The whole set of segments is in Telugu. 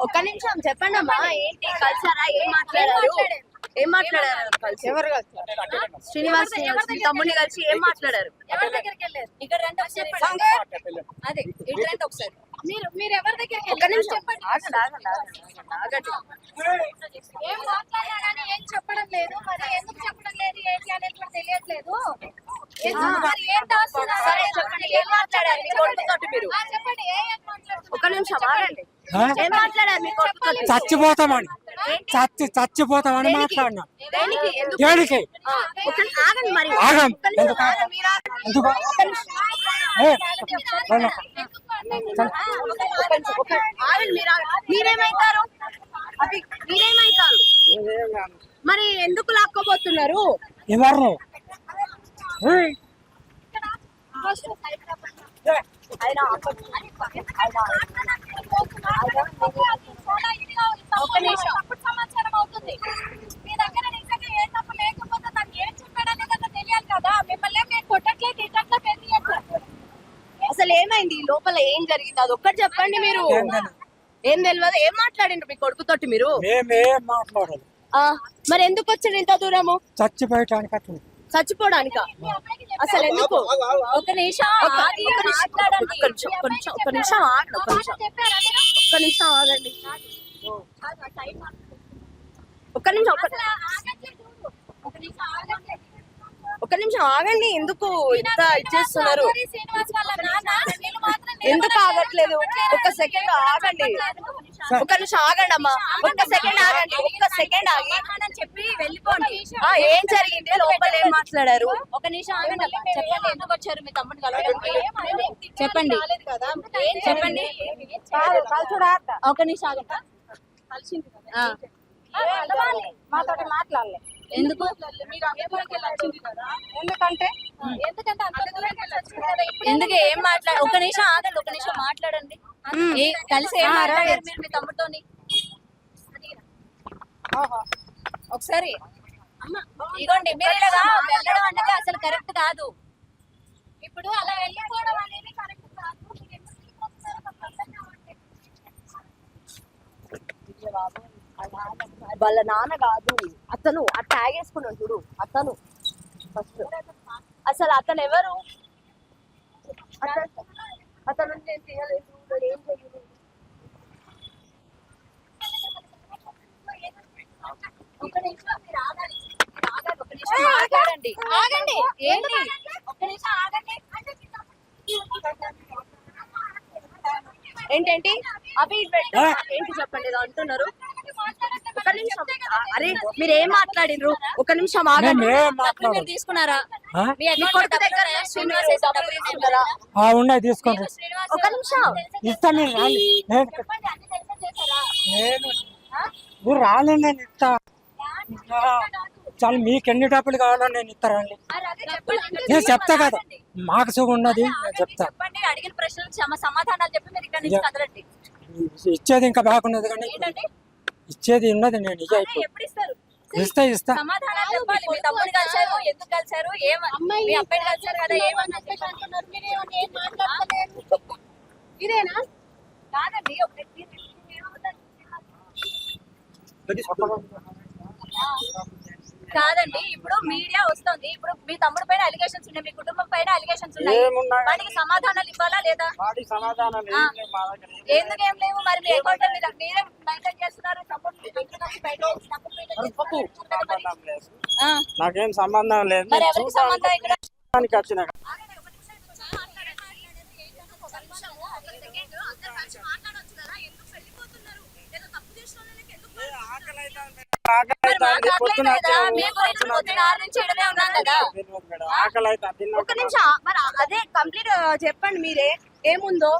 ఒక్క నిమిషం చెప్పండి అమ్మా. ఏంటి? కలిసారా? ఏం మాట్లాడారు? ఏం మాట్లాడారు? కలిసి. ఎవరు శ్రీనివాస్ తమ్ముడిని కలిసి ఏం మాట్లాడారు? ఇక్కడ రండి అదే ఇటు రండి ఒకసారి. మీరు మీరు ఎవరి దగ్గరికి ఒక్క నిమిషం. చెప్పండి. ఆగండి ఆగండి ఆగండి ఆగండి ఏం చెప్పడం లేదు. మరి ఎందుకు చెప్పడం లేదు? ఏంటి అనేది కూడా తెలియట్లేదు. ఎందుకు మరి ఏం? సరే చెప్పండి. ఏం మాట్లాడారు? మీ కొడుకుతోటి మీరు? ఆ, చెప్పండి. ఏ ఏం మాట్లాడుతున్నారు? ఒక్క నిమిషం ఆగండి. ఆ? ఏం మాట్లాడారు మీ కొడుకుతోటి చచ్చిపోతామని. చచ్చి చచ్చిపోతామని? మాట్లాడినా. దేనికి? ఎందుకు? మరి. ఆగం. ఎందుకు? మీరేమైతారు? మీరేమైతారు? మరి లాక్కోబోతున్నారు? ఎవరు ఆయన ఒక నిమిషం. తప్పుడు సమాచారం అవుతుంది. మీ దగ్గర నిజంగా ఏ తప్పు లేకపోతే తను ఏం చెప్పాడనే కదా తెలియాలి కదా. మిమ్మల్ని మేము కొట్టట్లేదు తిట్టట్లేదు పెరిగట్లేదు అసలు ఏమైంది? ఈ లోపల ఏం జరిగింది? అది ఒక్కటి చెప్పండి మీరు. ఏం తెలియదు. ఏం మాట్లాడిండ్రు మీ కొడుకుతోటి మీరు? మేమేం మరి ఎందుకు వచ్చాడు ఇంత దూరము? చచ్చిపోయటానికి చచ్చిపోవడానిక అసలు ఎందుకు? ఒక నిమిషం ఒక్క నిమిషం, ఒక్క నిమిషం, ఒక్క నిమిషం, ఒక్క నిమిషం ఆగండి, ఒక్క నిమిషం? ఒక్క నిమిషం ఆగండి. నిమిషం. ఒక నిమిషం. ఒక్క నిమిషం ఆగండి ఎందుకు ఇంత ఇచ్చేస్తున్నారు? ఎందుకు ఆగట్లేదు? ఒక్క సెకండ్ ఆగండి. ఒక్క నిమిషం ఆగండి అమ్మా ఒక్క సెకండ్ ఆగండి. ఒక్క సెకండ్ ఆగి. చెప్పి వెళ్ళిపోండి. ఏం జరిగింది? లోపల ఏం మాట్లాడారు? ఒక నిమిషం ఆగండి చెప్పండి. ఎందుకు వచ్చారు మీ తమ్ముడు కలవడానికి చెప్పండి. చెప్పండి. ఒక నిమిషం ఆగండి. ఆ. మాతో మాట్లాడలే. ఎందుకు? ఎందుకంటే? ఎందుకు? ఏం మాట్లాడ ఒక నిమిషం ఆగండి ఒక నిమిషం మాట్లాడండి. ఏ కలిసి ఏం మాట్లాడారు మీరు మీ తమ్ముడితోని? ఒకసారి. ఇగోండి మీరు వెళ్ళడం అనేది అసలు కరెక్ట్ కాదు. ఇప్పుడు అలా వెళ్ళిపోవడం అనేది కరెక్ట్ కాదు. మీరు వాళ్ళ నాన్న కాదు. అతను ఆ ట్యాగ్ వేసుకున్నాడు చూడు. అతను ఫస్ట్ అసలు అతను ఎవరు? అతను అతను నేను తీయలేదు వాడు ఏం చేయలేదు ఒక నిమిషం మీరు ఆగాలి. మీరు ఆగాలి, ఒక నిమిషం. మాట్లాడండి ఆగండి. ఏంటి? ఒక నిమిషం ఆగండి. ఏంటేంటి? అవి. ఏంటి చెప్పండి? ఏదో అంటున్నారు. ఒక నిమిషం. అరే మీరు ఏం మాట్లాడినరు ఒక నిమిషం ఆగండి మీరు తీసుకున్నారా? మీ కొడుకు దగ్గర? శ్రీనివాస్ డబ్బులు ఉన్నాయి తీసుకోండి. ఒక నిమిషం. ఇస్తా నేను రాలే నేను ఇస్తా. చాలు మీకు ఎన్ని డబ్బులు కావాలో నేను ఇస్తారండి. నేను చెప్తా కదా. మాకు సుఖం ఉన్నది నేను చెప్తా. ఇచ్చేది ఇంకా బాగున్నది కానీ ఇచ్చేది ఉన్నది నేను ఎప్పుడు ఇస్తారు ఇస్తా ఇస్తా. సమాధానాలు చెప్పాలి. మీ తమ్ముడు కలిసారు ఎందుకు కలిసారు ఏమ మీ అబ్బాయి కలిసారు కదా ఏమన్నా చెప్పి అంటున్నారు మీరు ఏమన్నా ఏం మాట్లాడలేదు ఇదేనా కాదండి ఒక వ్యక్తి ఏమవుతారు? కాదండి. ఇప్పుడు మీడియా వస్తుంది. ఇప్పుడు మీ తమ్ముడు పైన అలిగేషన్స్ ఉన్నాయి. మీ కుటుంబం పైన అలిగేషన్స్ ఉన్నాయి? వాటికి సమాధానాలు ఇవ్వాలా లేదా. ఎందుకు ఏం లేవు? మరి మీ అకౌంట్ మీద మీరే మెయింటైన్ చేస్తున్నారు. నాకేం సంబంధం లేదు. మరి ఎవరికి సంబంధం ఇక్కడ? వచ్చిన మాట్లాడొచ్చు కదా? ఎందుకు వెళ్ళిపోతున్నారు? ఏదో తప్పు చేసిన ఎందుకు ఒక నిమిషం మరి అదే కంప్లీట్ చెప్పండి మీరే ఏముందో?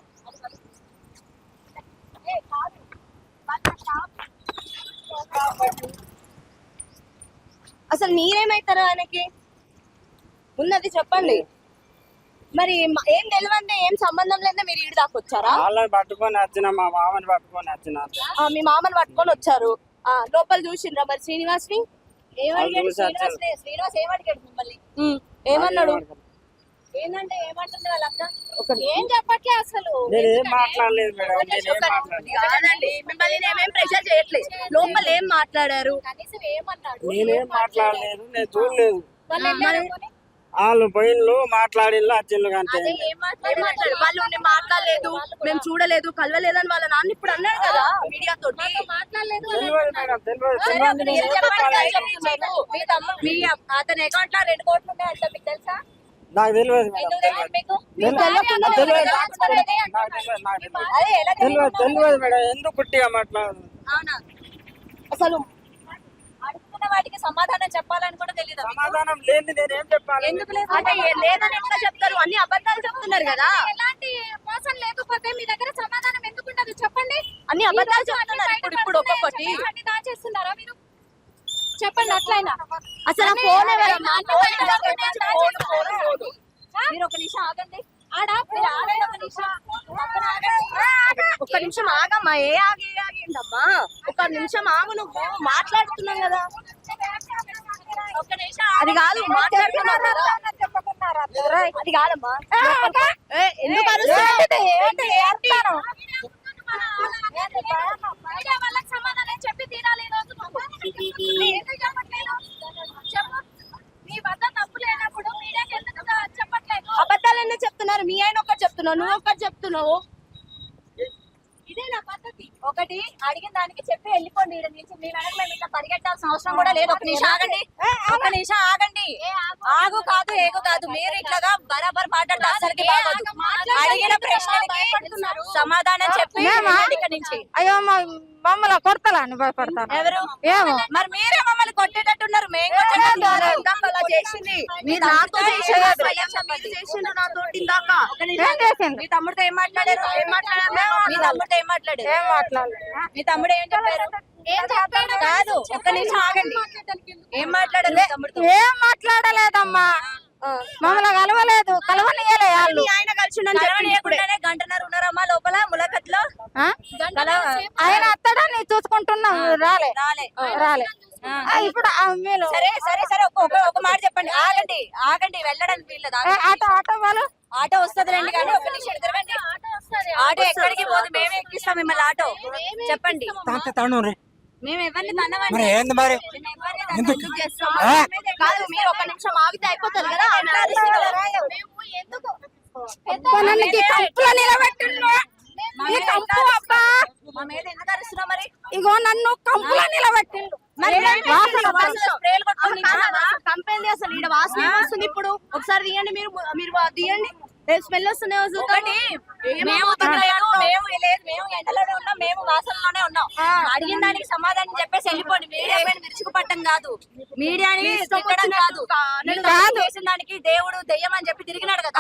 అసలు మీరేమైతారు ఆయనకి? ఉన్నది చెప్పండి. మరి ఏం తెలియందే ఏం సంబంధం లేదా మీరు ఇటు దాకా వచ్చారా? వాళ్ళని పట్టుకొని వచ్చిన మా మామని పట్టుకొని వచ్చిన. మీ మామని పట్టుకొని వచ్చారు. లోపల చూసిండ్రా మరి శ్రీనివాస్ని. శ్రీనివాస్ శ్రీనివాస్ ఏమడిగాడు మిమ్మల్ని? ఉమ్, ఏమన్నాడు? ఏంటంటే ఏమంటుంది వాళ్ళ అక్క? ఏం చెప్పట్లే అసలు? నేనేం మాట్లాడలేదు కాదండి మిమ్మల్ని నేనేం ప్రెషర్ చేయట్లేదు. లోపల ఏం మాట్లాడారు? కనీసం ఏమన్నాడు నేనేం మాట్లాడలేదు. నేను చూడలేదు. వాళ్ళు పోయిన్లు మాట్లాడిల్లు వాళ్ళు నేను మాట్లాడలేదు. మేము చూడలేదు కలవలేదు అని వాళ్ళ నాన్న ఇప్పుడు అన్నాడు కదా మీడియా తోటి మాట్లాడలేదు. ఏం అతని అకౌంట్లో రెండు కోట్లు ఉన్నాయంట మీకు తెలుసా? నాకు తెలియదు మేడం. ఎందుకు తెలియదు తెలియదు. మేడం. పుట్టిగా మాట్లాడదు? అసలు అడుగుతున్న వాటికి సమాధానం చెప్పాలని కూడా తెలియదు సమాధానం లేని నేనేం చెప్పాలి? ఎందుకు లేదు? అంటే ఏ- లేదని ఎట్లా చెప్తారు? అన్ని అబద్ధాలు చెప్తున్నారు కదా. ఎలాంటి మోసం లేకపోతే మీ దగ్గర సమాధానం ఎందుకు ఉండదు? చెప్పండి. అన్ని అబద్ధాలు చెప్తున్నారు. ఇప్పుడు ఇప్పుడు ఒక్కొక్కటి. అన్ని దాచేస్తున్నారా మీరు? చెప్పండి అట్లయినా. అసలు ఫోన్ ఎవరమ్మా. మీరు ఒక నిమిషం ఆగండి. ఆడ? మీరు ఆగండి ఒక నిమిషం. పక్కన ఆగండి. ఒక్క నిమిషం ఆగమ్మా. ఏ ఆగి ఏ ఆగిందమ్మా ఒక నిమిషం ఆగు నువ్వు. మాట్లాడుతున్నాం కదా. ఒక్క నిమిషం అది కాదు మాట్లాడుతున్నాం కదా. అది కాదమ్మా ఏ, ఎందుకు అరుస్తున్నావు? ఏంటి, ఏంటి? మీడియా వాళ్ళకి సమాధానం చెప్పి తీరాలి ఈ రోజు నువ్వు ఎందుకు చెప్పట్లేదు చెప్పు మీ వద్ద తప్పు లేనప్పుడు మీడియాకి ఎందుకు చెప్పట్లేదు అబద్ధాలు ఎందుకు చెప్తున్నారు మీ ఆయన ఒకటి చెప్తున్నావు నువ్వు ఒకటి చెప్తున్నావు ఇదే నా పద్ధతి. ఒకటి అడిగిన దానికి చెప్పి వెళ్ళిపోండి. నుంచి మీ వెనక మేము ఇట్లా పరిగెట్టాల్సిన అవసరం కూడా లేదు. ఒక నిమిషం ఆగండి. ఒక నిమిషం ఆగండి. ఆగు కాదు ఏగు కాదు. మీరు ఇట్లాగా బరాబర్ మాట్లాడితే అసలుకి బాగోదు. అడిగిన ప్రశ్నలకి సమాధానం చెప్పి ఇక్కడి నుంచి. అయ్యో మమ్మల్ని కొడతలని భయపడతాను ఎవరు? ఏమో. మరి మీరే మమ్మల్ని కొట్టేటట్టున్నారు. మీ తమ్ముడితో ఏం మాట్లాడారు? ఏం మాట్లాడారు? మీ తమ్ముడితో ఏం మాట్లాడారు? ఏం మాట్లాడలేదు మీ తమ్ముడు ఏం చెప్పారు? ఏం చెప్పాడు? కాదు ఒక్క నిమిషం ఆగండి. ఏం మాట్లాడారు మీ తమ్ముడితో? ఏం మాట్లాడలేదమ్మా. మమ్మల్ని కలవలేదు కలవనియలే వాళ్ళు ఆయన కలిసి చెప్పి గంటన్నర ఉన్నారమ్మా లోపల ములకట్లో ఆ? ఆయన అత్తడాన్ని చూసుకుంటున్నాం రాలే రాలే రాలే ఆ, ఇప్పుడు సరే సరే సరే ఒక మాట చెప్పండి ఆగండి ఆగండి వెళ్ళడానికి వీళ్ళది ఆటో ఆటో వాళ్ళు ఆటో వస్తుందిలేండి కానీ ఒక నిమిషం ఎదురవండి ఆటో ఎక్కడికి పోదు మేమే ఎక్కిస్తాం మిమ్మల్ని ఆటో చెప్పండి మేము ఎవరిని తన్నవండి మరి ఏంది మరి? ఎందుకు? కాదు మీరు ఒక నిమిషం ఆగితే అయిపోతుంది కదా ఎందుకు? ఇగో నన్ను కంపులో నిలబెట్టిండు కంపెనీ అసలు? ఈడ వాసన వస్తుంది ఇప్పుడు? ఒకసారి తీయండి మీరు మీరు తీయండి. స్మెల్ వస్తుంది? ఒకటి మేము మేము లేదు మేము ఎండలోనే ఉన్నాం. మేము వాసనలోనే ఉన్నాం. అడిగిన దానికి సమాధానం చెప్పేసి వెళ్ళిపోండి. మీడియా పైన విరుచుకుపట్టం కాదు. మీడియాని తిట్టడం కాదు. చేసిన దానికి దేవుడు దెయ్యం అని చెప్పి తిరిగినాడు కదా.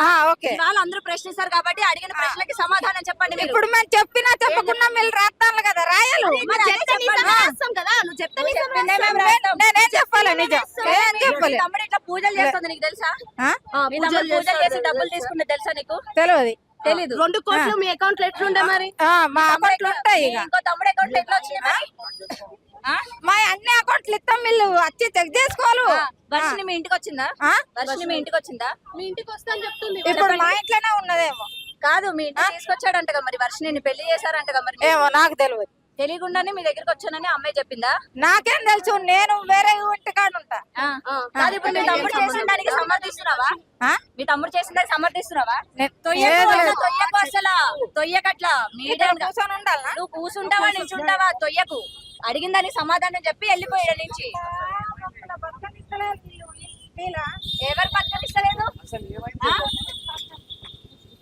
వాళ్ళు అందరూ ప్రశ్నిస్తారు కాబట్టి అడిగిన ప్రశ్నలకి సమాధానం చెప్పండి ఇప్పుడు మేము చెప్పినా చెప్పకుండా మీరు రాస్తాను కదా రాయలు. తమ్ముడు ఇట్లా పూజలు చేస్తుంది నీకు తెలుసా? పూజలు చేసి డబ్బులు తీసుకుంటే తెలుసా నీకు? తెలియదు. తెలీదు. రెండు కోట్లు మీ అకౌంట్లో ఎట్లుండే మరి? ఆ, మా అకౌంట్లు ఉంటాయి ఇక. ఇంకో తమ్ముడు అకౌంట్లో ఎట్లా వచ్చింది? మా అన్ని అకౌంట్లు ఇస్తాం వీళ్ళు. వచ్చి చెక్ చేసుకోవాలి. వర్షిని మీ ఇంటికి వచ్చిందా? ఆ? వర్షిని మీ ఇంటికి వచ్చిందా? మీ ఇంటికి వస్తా అని చెప్తుంది ఇప్పుడు మా ఇంట్లోనే ఉన్నదేమో. కాదు మీ ఇంటికి తీసుకొచ్చాడంటగా మరి వర్షిని పెళ్ళి చేశారంటగా మరి ఏమో నాకు తెలియదు తెలియకుండానే మీ దగ్గరికి వచ్చానని అమ్మాయి చెప్పిందా? నాకేం తెలుసు నేను వేరే ఇంటికాడ ఉంటా ఇప్పుడు మీ తమ్ముడు చేసిన దానికి సమర్థిస్తున్నావా ఆ? మీ తమ్ముడు చేసిన సమర్థిస్తున్నావా? తొయ్యకు అసలు తొయ్యకట్లా. కూర్చొని ఉండాలా? నువ్వు కూసుంటావా నిల్చుంటావా? తొయ్యకు. అడిగిన దానికి సమాధానం చెప్పి వెళ్ళిపోయాడు నుంచి. ఎవరు పక్కనిస్తలేదు ఆ?